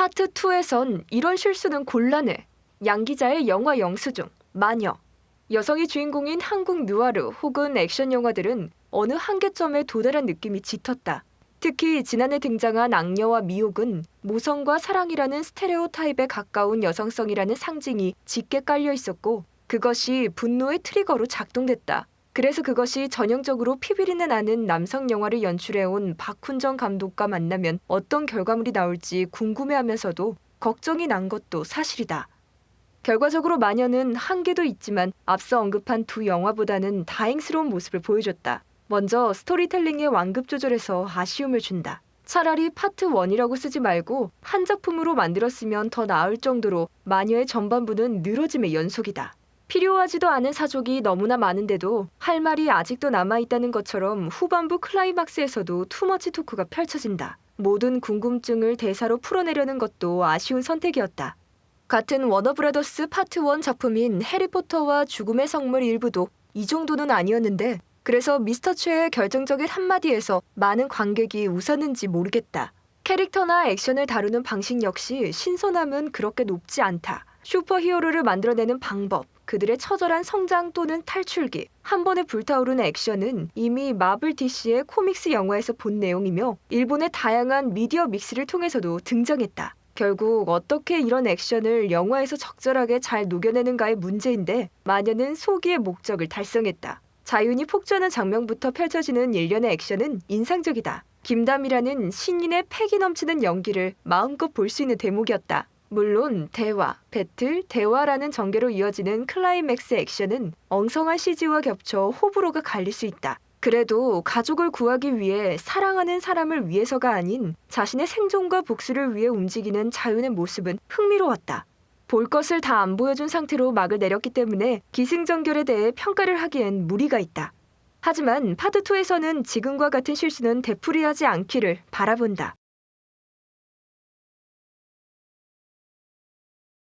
파트 2에선 이런 실수는 곤란해. 양 기자의 영화 영수증, 마녀. 여성이 주인공인 한국 누아르 혹은 액션 영화들은 어느 한계점에 도달한 느낌이 짙었다. 특히 지난해 등장한 악녀와 미혹은 모성과 사랑이라는 스테레오 타입에 가까운 여성성이라는 상징이 짙게 깔려 있었고 그것이 분노의 트리거로 작동됐다. 그래서 그것이 전형적으로 피비린내 나는 남성 영화를 연출해온 박훈정 감독과 만나면 어떤 결과물이 나올지 궁금해하면서도 걱정이 난 것도 사실이다. 결과적으로 마녀는 한계도 있지만 앞서 언급한 두 영화보다는 다행스러운 모습을 보여줬다. 먼저 스토리텔링의 완급 조절에서 아쉬움을 준다. 차라리 파트 1이라고 쓰지 말고 한 작품으로 만들었으면 더 나을 정도로 마녀의 전반부는 늘어짐의 연속이다. 필요하지도 않은 사족이 너무나 많은데도 할 말이 아직도 남아있다는 것처럼 후반부 클라이막스에서도 투머치 토크가 펼쳐진다. 모든 궁금증을 대사로 풀어내려는 것도 아쉬운 선택이었다. 같은 워너브라더스 파트 1 작품인 해리포터와 죽음의 성물 일부도 이 정도는 아니었는데 그래서 미스터 최의 결정적인 한마디에서 많은 관객이 웃었는지 모르겠다. 캐릭터나 액션을 다루는 방식 역시 신선함은 그렇게 높지 않다. 슈퍼히어로를 만들어내는 방법, 그들의 처절한 성장 또는 탈출기, 한 번에 불타오르는 액션은 이미 마블 DC의 코믹스 영화에서 본 내용이며 일본의 다양한 미디어 믹스를 통해서도 등장했다. 결국 어떻게 이런 액션을 영화에서 적절하게 잘 녹여내는가의 문제인데 마녀는 소기의 목적을 달성했다. 자윤이 폭주하는 장면부터 펼쳐지는 일련의 액션은 인상적이다. 김담이라는 신인의 패기 넘치는 연기를 마음껏 볼 수 있는 대목이었다. 물론 대화, 배틀, 대화라는 전개로 이어지는 클라이맥스 액션은 엉성한 CG와 겹쳐 호불호가 갈릴 수 있다. 그래도 가족을 구하기 위해 사랑하는 사람을 위해서가 아닌 자신의 생존과 복수를 위해 움직이는 자윤의 모습은 흥미로웠다. 볼 것을 다 안 보여준 상태로 막을 내렸기 때문에 기승전결에 대해 평가를 하기엔 무리가 있다. 하지만 파트 2에서는 지금과 같은 실수는 되풀이하지 않기를 바라본다.